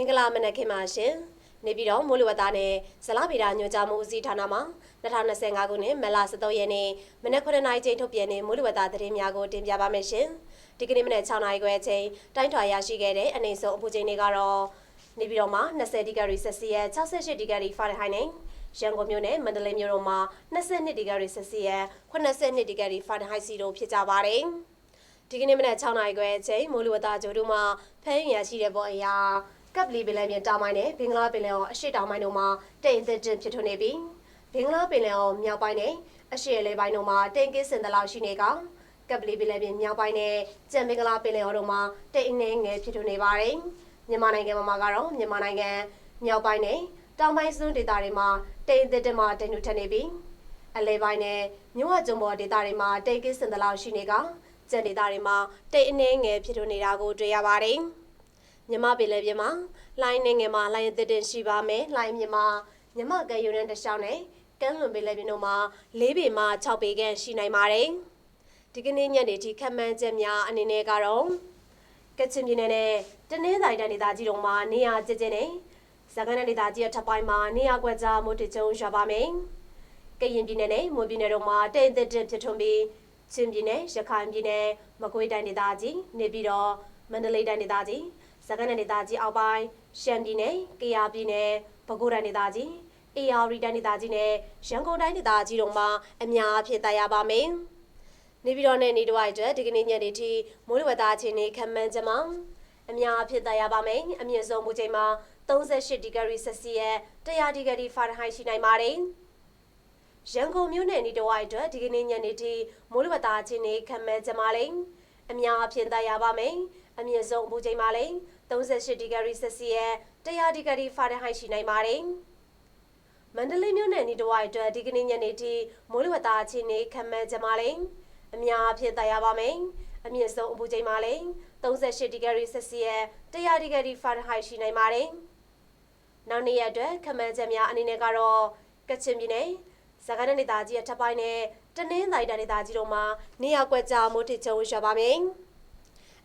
မင်္ဂလာမနက်ခင်းပါရှင်နေပြည်တော်မိုးလေဝသနဲ့ဇလဗေဒညွှန်ကြားမှုဦးစီးဌာနမှ2025ခုနှစ်မလ13ရက်နေ့မနက်9:00နာရီချိန်ထုတ်ပြန်တဲ့မိုးလေဝသသတင်းများကိုတင်ပြပါမယ်ရှင်ဒီကနေ့မနက်6:00နာရီခွဲအချိန်တိုင်းထွာရရှိခဲ့တဲ့အနေဆုံးအပူချိန်တွေကတော့နေပြည်တော်မှာ20ဒီဂရီဆက်စီယပ်68ဒီဂရီဖာရင်ဟိုက်နဲ့ရန်ကုန်မြို့နဲ့မန္တလေးမြို့တို့မှာ22ဒီဂရီဆက်စီယပ်82ဒီဂရီဖာရင်ဟိုက်စီတို့ဖြစ်ကြပါတယ်ဒီကနေ့မနက်6:00နာရီခွဲအချိန်မိုးလေဝသကြိုးတို့မှာဖမ်းရရှိတဲ့ပေါ်အရာ ကပ်လီပင်လယ်ပြင်တောင်ပိုင်းနဲ့ဘင်္ဂလားပင်လယ်အော်အရှေ့တောင်ပိုင်းတို့မှာတိမ်သက်တင်ဖြစ်ထွန်းနေပြီးဘင်္ဂလားပင်လယ်အော်မြောက်ပိုင်းနဲ့အရှေ့အလယ်ပိုင်းတို့မှာတိမ်ကင်းစင်တလောက်ရှိနေကကပ်လီပင်လယ်ပြင်မြောက်ပိုင်းနဲ့ကြံဘင်္ဂလားပင်လယ်အော်တို့မှာတိမ်အနေငယ်ဖြစ်ထွန်းနေပါတယ်မြန်မာနိုင်ငံမှာကတော့မြန်မာနိုင်ငံမြောက်ပိုင်းနဲ့တောင်ပိုင်းစွန်းဒေသတွေမှာတိမ်သက်တင်မှာတိမ်နုထက်နေပြီးအလဲပိုင်းနဲ့မြို့ဝကျုံပေါ်ဒေသတွေမှာတိတ်ကိစင်တလောက်ရှိနေကကျန်ဒေသတွေမှာတိတ်အနှဲငယ်ဖြစ်ထွန်းနေတာကိုတွေ့ရပါတယ်။ မြမပင်လည်းပြမလိုင်းနေငယ်မှာလိုင်းအသစ်တင်ရှိပါမယ်။လိုင်းမြမမြမကယူရန်တစ်လျှောက်နဲ့ကမ်းလွန်ပင်လည်းပြတို့မှာ၄ပေမှ6ပေခန့်ရှိနိုင်ပါတယ်။ဒီကနေ့ညနေထိခက်မှန်းချက်များအနေနဲ့ကတော့ကချင်ပြည်နယ်နဲ့တနင်္သာရီတိုင်းဒေသကြီးတို့မှာနေရာကျကျနဲ့စကိုင်းတိုင်းဒေသကြီးအထက်ပိုင်းမှာနေရာကွက်ကြားမိုးတကြုံရွာပါမယ်။ကရင်ပြည်နယ်နဲ့မွန်ပြည်နယ်တို့မှာတိမ်သက်တင်ဖြစ်ထွန်းပြီးချင်းပြည်နယ်ရခိုင်ပြည်နယ်မကွေးတိုင်းဒေသကြီးနေပြည်တော်မန္တလေးတိုင်းဒေသကြီး စကိုင်းတိုင်းဒေသကြီးအောက်ပိုင်းရှမ်းပြည်နယ်ကယားပြည်နယ်ပဲခူးတိုင်းဒေသကြီးအေရရီတိုင်းဒေသကြီးနဲ့ရန်ကုန်တိုင်းဒေသကြီးတို့မှာအများအဖြစ်တရားပါမယ်။နေပြည်တော်နဲ့နေတဝိုက်အတွက်ဒီကနေ့ညနေထိမိုးလေဝသအခြေအနေခန့်မှန်းကြမှာအများအဖြစ်တရားပါမယ်။အမြင့်ဆုံးမူချိန်မှာ38ဒီဂရီဆက်စီယပ်100ဒီဂရီဖာရင်ဟိုက်ရှိနိုင်ပါတယ်။ရန်ကုန်မြို့နယ်နေတဝိုက်အတွက်ဒီကနေ့ညနေထိမိုးလေဝသအခြေအနေခန့်မှန်းကြမှာလေအများအဖြစ်တရားပါမယ်။ အမြင့်ဆုံးမူချိန်မှာလေ38ဒီဂရီဆက်စီယပ်100ဒီဂရီဖာရင်ဟိုက်ရှိနိုင်ပါတယ်။မန္တလေးမြို့နယ်နေတဝိုက်အတွက်ဒီကနေ့ညနေထိမိုးလေဝသအခြေအနေခန့်မှန်းကြမှာလေအများအဖြစ်တရားပါမယ်။အမြင့်ဆုံးအပူချိန်မှာလေ38ဒီဂရီဆက်စီယပ်100ဒီဂရီဖာရင်ဟိုက်ရှိနိုင်ပါတယ်။နောက်နေ့ရက်အတွက်ခန့်မှန်းချက်များအနေနဲ့ကတော့ကချင်ပြည်နယ်စကိုင်းတိုင်းဒေသကြီးအထက်ပိုင်းနဲ့တနင်္သာရီတိုင်းဒေသကြီးတို့မှာနေရာကွက်ကြားမိုးထစ်ချုံရွာပါမယ်။